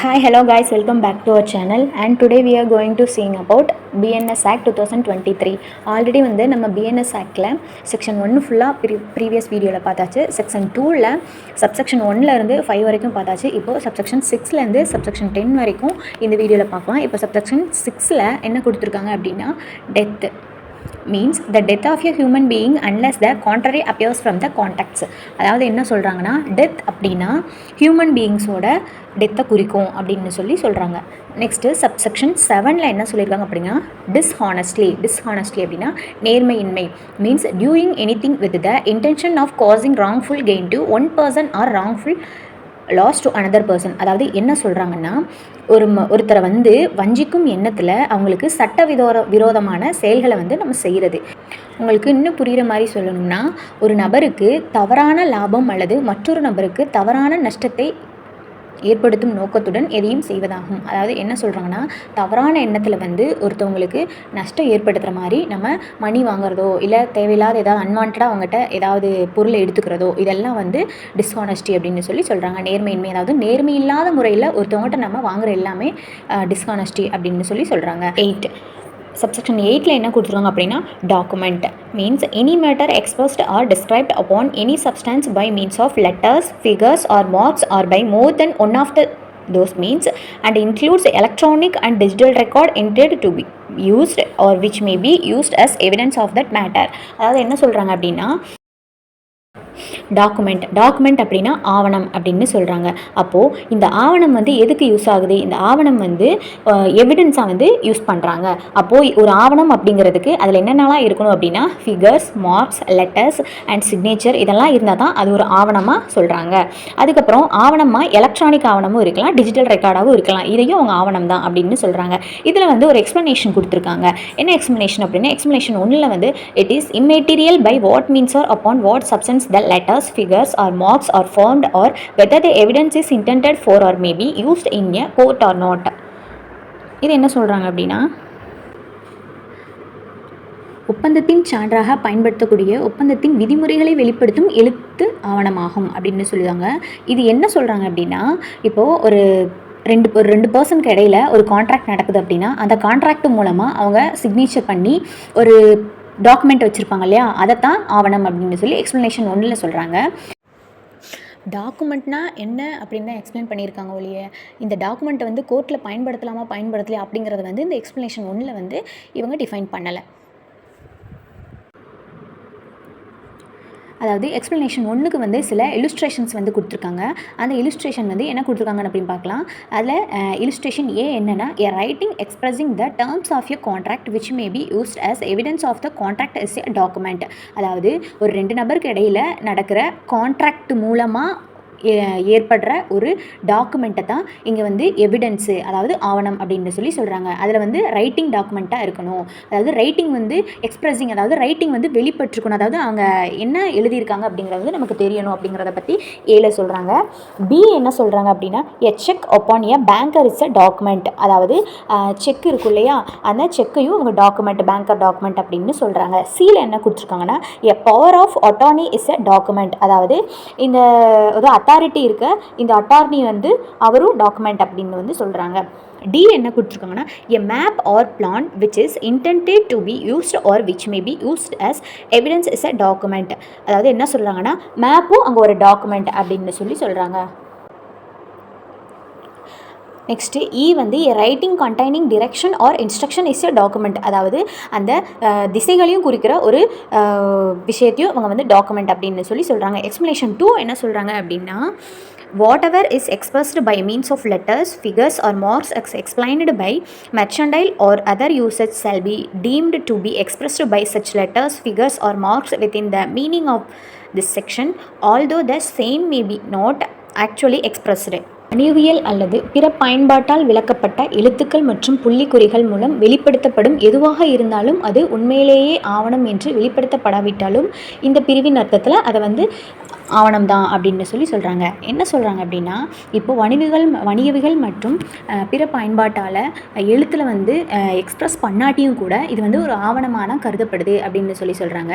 Hi, hello guys, welcome back to our channel. And today we are going to seeing about BNS Act 2023 already வந்து நம்ம BNS ஆக்டில் section ஒன்று ஃபுல்லாக pre previous வீடியோவில் பார்த்தாச்சு. Section டூவில் சப்செக்ஷன் ஒன்லேருந்து ஃபைவ் வரைக்கும் பார்த்தாச்சு. இப்போது சப்செக்ஷன் சிக்ஸ்லேருந்து சப்செக்ஷன் டென் வரைக்கும் இந்த வீடியோவில் பார்க்கலாம். இப்போ சப்செக்ஷன் சிக்ஸில் என்ன கொடுத்துருக்காங்க அப்படின்னா death means the death of a human being unless the contrary appears from the context அதாவது என்ன சொல்கிறாங்கன்னா டெத் அப்படின்னா ஹியூமன் பீயிங்ஸோட டெத்தை குறிக்கும் அப்படின்னு சொல்லி சொல்கிறாங்க நெக்ஸ்ட்டு சப்செக்ஷன் செவனில் என்ன சொல்லியிருக்காங்க அப்படின்னா டிஸ்ஹானஸ்ட்லி டிஸ்ஹானஸ்ட்லி அப்படின்னா நேர்மையின்மை. Means doing any thing with the intention of causing wrongful gain to one person or wrongful loss to another person அதாவது என்ன சொல்கிறாங்கன்னா ஒரு ம ஒருத்தரை வந்து வஞ்சிக்கும் எண்ணத்தில் அவங்களுக்கு சட்ட விதோர விரோதமான செயல்களை வந்து நம்ம செய்கிறது உங்களுக்கு இன்னும் புரிகிற மாதிரி சொல்லணும்னா ஒரு நபருக்கு தவறான லாபம் அல்லது மற்றொரு நபருக்கு தவறான நஷ்டத்தை ஏற்படுத்தும் நோக்கத்துடன் எதையும் செய்வதாகும். அதாவது என்ன சொல்கிறாங்கன்னா தவறான எண்ணத்தில் வந்து ஒருத்தவங்களுக்கு நஷ்டம் ஏற்படுத்துகிற மாதிரி நம்ம மணி வாங்குறதோ இல்லை தேவையில்லாத ஏதாவது அன்வான்டாக அவங்ககிட்ட ஏதாவது பொருளை எடுத்துக்கிறதோ இதெல்லாம் வந்து டிஸ்ஹானஸ்டி அப்படின்னு சொல்லி சொல்கிறாங்க நேர்மையின்மை அதாவது நேர்மை இல்லாத முறையில் ஒருத்தவங்ககிட்ட நம்ம வாங்குற எல்லாமே டிஸ்ஹானஸ்டி அப்படின்னு சொல்லி சொல்கிறாங்க எயிட் சப்செக்ஷன் எயிட்டில் என்ன கொடுத்துருக்காங்க அப்படின்னா document means any matter expressed or described upon any substance by means of letters figures or marks or by more than one of the those means and includes electronic and digital record intended to be used or which may be used as evidence of that matter. அதாவது என்ன சொல்கிறாங்க அப்படின்னா document document அப்படின்னா ஆவணம் அப்படின்னு சொல்கிறாங்க அப்போது இந்த ஆவணம் வந்து எதுக்கு யூஸ் ஆகுது? இந்த ஆவணம் வந்து எவிடன்ஸாக வந்து யூஸ் பண்ணுறாங்க அப்போது ஒரு ஆவணம் அப்படிங்கிறதுக்கு அதில் என்னென்னலாம் இருக்கணும் அப்படின்னா figures marks letters and signature இதெல்லாம் இருந்தால் தான் அது ஒரு ஆவணமாக சொல்கிறாங்க அதுக்கப்புறம் ஆவணமாக எலக்ட்ரானிக் ஆவணமும் இருக்கலாம் டிஜிட்டல் ரெக்கார்டாகவும் இருக்கலாம். இதையும் அவங்க ஆவணம் தான் அப்படின்னு சொல்கிறாங்க இதில் வந்து ஒரு எக்ஸ்ப்ளனேஷன் கொடுத்துருக்காங்க. என்ன எக்ஸ்ப்ளனேஷன் அப்படின்னா எக்ஸ்ப்ளனேஷன் ஒன்றில் வந்து it is immaterial by what means or upon what substance the letter ideas, figures, or marks are formed, or whether the evidence is intended for or may be used in a court or not. இது என்ன சொல்கிறாங்க அப்படின்னா ஒப்பந்தத்தின் சான்றாக பயன்படுத்தக்கூடிய ஒப்பந்தத்தின் விதிமுறைகளை வெளிப்படுத்தும் எழுத்து ஆவணமாகும் அப்படின்னு சொல்லுவாங்க இது என்ன சொல்கிறாங்க அப்படின்னா இப்போது ஒரு ரெண்டு ஒரு ரெண்டு பர்சனுக்கு இடையில ஒரு கான்ட்ராக்ட் நடக்குது அப்படின்னா அந்த கான்ட்ராக்ட் மூலமாக அவங்க சிக்னேச்சர் பண்ணி ஒரு டாக்குமெண்ட் வச்சுருப்பாங்க இல்லையா? அதைத்தான் ஆவணம் அப்படின்னு சொல்லி எக்ஸ்ப்ளனேஷன் ஒன்றில் சொல்கிறாங்க டாக்குமெண்ட்னா என்ன அப்படின்னு தான் எக்ஸ்பிளைன் பண்ணியிருக்காங்க ஒழிய இந்த டாக்குமெண்ட்டை வந்து கோர்ட்டில் பயன்படுத்தலாமா பயன்படுத்தலையா அப்படிங்கிறத வந்து இந்த எக்ஸ்ப்ளனேஷன் ஒன்றில் வந்து இவங்க டிஃபைன் பண்ணலை. அதாவது எக்ஸ்ப்ளனேஷன் ஒன்றுக்கு வந்து சில இலுஸ்ட்ரேஷன்ஸ் வந்து கொடுத்துருக்காங்க. அந்த இலுஸ்ட்ரேஷன் வந்து என்ன கொடுத்துருக்காங்கன்னு அப்படின்னு பார்க்கலாம். அதில் இலுஸ்ட்ரேஷன் ஏ என்னென்னா a writing expressing the terms of a contract which may be used as evidence of the contract is a document அதாவது ஒரு ரெண்டு நபருக்கு இடையில் நடக்கிற கான்ட்ராக்ட் மூலமாக ஏற்படுற ஒரு டாக்குமெண்ட்டை தான் இங்கே வந்து எவிடன்ஸு அதாவது ஆவணம் அப்படின்னு சொல்லி சொல்கிறாங்க அதில் வந்து ரைட்டிங் டாக்குமெண்ட்டாக இருக்கணும். அதாவது ரைட்டிங் வந்து எக்ஸ்ப்ரெஸிங் அதாவது ரைட்டிங் வந்து வெளிப்பட்டிருக்கணும். அதாவது அவங்க என்ன எழுதியிருக்காங்க அப்படிங்கிறது வந்து நமக்கு தெரியணும் அப்படிங்கிறத பற்றி ஏல சொல்கிறாங்க பி என்ன சொல்கிறாங்க அப்படின்னா a cheque upon a banker is a document அதாவது செக் இருக்கும் இல்லையா? அந்த செக்கையும் உங்கள் டாக்குமெண்ட் பேங்கர் டாக்குமெண்ட் அப்படின்னு சொல்கிறாங்க சியில் என்ன கொடுத்துருக்காங்கன்னா a power of attorney is a document அதாவது இந்த அத்தாரிட்டி இருக்க இந்த அட்டார்னி வந்து அவரும் டாக்குமெண்ட் அப்படின்னு வந்து சொல்கிறாங்க டி என்ன கொடுத்துருக்காங்கன்னா a map or plan which is intended to be used or which may be used as evidence is a document அதாவது என்ன சொல்கிறாங்கன்னா மேப்பும் அங்கே ஒரு டாக்குமெண்ட் அப்படின்னு சொல்லி சொல்கிறாங்க நெக்ஸ்ட்டு இ வந்து a writing containing direction or instruction is a document அதாவது அந்த திசைகளையும் குறிக்கிற ஒரு விஷயத்தையும் அவங்க வந்து டாக்குமெண்ட் அப்படின்னு சொல்லி சொல்கிறாங்க எக்ஸ்ப்ளனேஷன் டூ என்ன சொல்கிறாங்க அப்படின்னா whatever is expressed by means of letters figures or marks ex explained by மெர்ச்சன்டைல் R other usage sell be deemed to be expressed by such letters figures or marks within the meaning of this section although the same may be not actually expressed அணிவியல் அல்லது பிற பயன்பாட்டால் விளக்கப்பட்ட எழுத்துக்கள் மற்றும் புள்ளிக்குறிகள் மூலம் வெளிப்படுத்தப்படும் எதுவாக இருந்தாலும் அது உண்மையிலேயே ஆவணம் என்று வெளிப்படுத்தப்படாவிட்டாலும் இந்த பிரிவின் அர்த்தத்தில் அதை வந்து ஆவணம் தான் அப்படின்னு சொல்லி சொல்கிறாங்க என்ன சொல்கிறாங்க அப்படின்னா இப்போ வணிகங்கள் வணிகவிகள் மற்றும் பிற பயன்பாட்டால் எழுத்தில் வந்து எக்ஸ்ப்ரெஸ் பண்ணாட்டியும் கூட இது வந்து ஒரு ஆவணமாக தான் கருதப்படுது அப்படின்னு சொல்லி சொல்கிறாங்க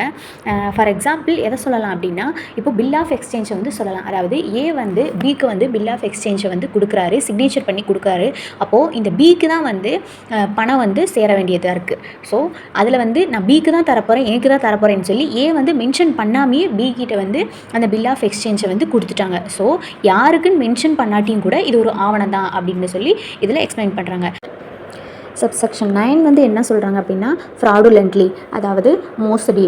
ஃபார் எக்ஸாம்பிள் எதை சொல்லலாம் அப்படின்னா இப்போ பில் ஆஃப் எக்ஸ்சேஞ்சை வந்து சொல்லலாம். அதாவது ஏ வந்து பிக்கு வந்து பில் ஆஃப் எக்ஸ்சேஞ்சை வந்து கொடுக்குறாரு சிக்னேச்சர் பண்ணி கொடுக்குறாரு. அப்போது இந்த பிக்கு தான் வந்து பணம் வந்து சேர வேண்டியதாக இருக்குது ஸோ அதில் வந்து நான் பிக்கு தான் தரப்போகிறேன் எனக்கு தான் தரப்போகிறேன்னு சொல்லி ஏ வந்து மென்ஷன் பண்ணாமையே பி கிட்ட வந்து அந்த பில் ஆஃப் எக்ஸ்சேஞ்சை வந்து கொடுத்துட்டாங்க. ஸோ யாருக்குன்னு மென்ஷன் பண்ணாட்டியும் கூட இது ஒரு ஆவணம் தான் அப்படின்னு சொல்லி இதில் எக்ஸ்பிளைன் பண்ணுறாங்க சப்செக்ஷன் நைன் வந்து என்ன சொல்கிறாங்க அப்படின்னா ஃப்ராடுலண்ட்லி அதாவது மோசடி.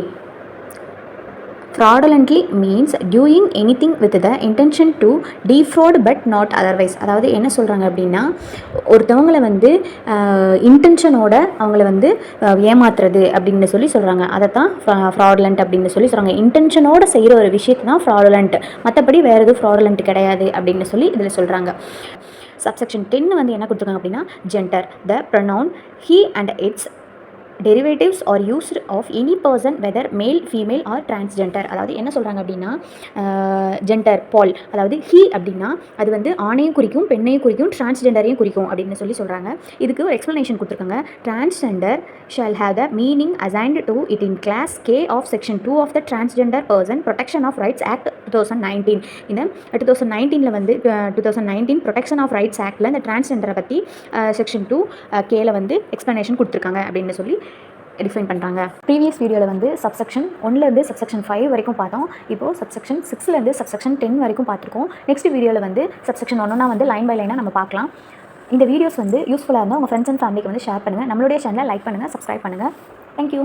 Fraudulently means doing any thing with the intention to defraud but not otherwise அதாவது என்ன சொல்கிறாங்க அப்படின்னா ஒருத்தவங்களை வந்து இன்டென்ஷனோட அவங்கள வந்து ஏமாத்துறது அப்படின்னு சொல்லி சொல்கிறாங்க அதை தான் ஃப்ராடலண்ட் அப்படின்னு சொல்லி சொல்கிறாங்க இன்டென்ஷனோட செய்கிற ஒரு விஷயத்தை தான் ஃப்ராடுலண்ட் மற்றபடி வேறு எதுவும் ஃப்ராடுலண்ட் கிடையாது அப்படின்னு சொல்லி இதில் சொல்கிறாங்க சப்செக்ஷன் டென் வந்து என்ன கொடுத்துருக்காங்க அப்படின்னா gender the pronoun he and its derivatives are used of any person whether male female or transgender அதாவது என்ன சொல்கிறாங்க அப்படின்னா ஜெண்டர் பால் அதாவது ஹீ அப்படின்னா அது வந்து ஆணையும் குறிக்கும் பெண்ணையும் குறிக்கும் டிரான்ஸ்ஜெண்டரையும் குறிக்கும் அப்படின்னு சொல்லி சொல்கிறாங்க இதுக்கு ஒரு எக்ஸ்ப்ளனேஷன் கொடுத்துருக்காங்க. Transgender shall have the meaning assigned to it in clause K of section two of the transgender person protection of rights act two thousand nineteen இந்த டூ தௌசண்ட் நைன்டீனில் வந்து two thousand nineteen protection of rights ஆக்டில் இந்த டிரான்ஸ்ஜெண்டரை பற்றி section two கேல வந்து explanation கொடுத்துருக்காங்க அப்படின்னு சொல்லி டிஃபைன் பண்ணுறாங்க ப்ரீவியஸ் வீடியோவில் வந்து சப்செக்ஷன் ஒன்லேருந்து சப்செக்ஷன் ஃபைவ் வரைக்கும் பார்த்தோம். இப்போது சப்செக்ஷன் சிக்ஸ்லேருந்து சப்செக்ஷன் டென் வரைக்கும் பார்த்துருக்கோம். நெக்ஸ்ட் வீடியோவில் வந்து சப்செக்ஷன் ஒன்றா வந்து லைன் பை லைனாக நம்ம பார்க்கலாம். இந்த வீடியோஸ் வந்து யூஸ்ஃபுல்லாக இருந்தால் உங்கள் ஃப்ரெண்ட்ஸ் அண்ட் ஃபேமிலிக்கு வந்து ஷேர் பண்ணுங்கள் நம்மளுடைய சேனலை லைக் பண்ணுங்கள் சப்ஸ்கிரைப் பண்ணுங்கள் தேங்க்யூ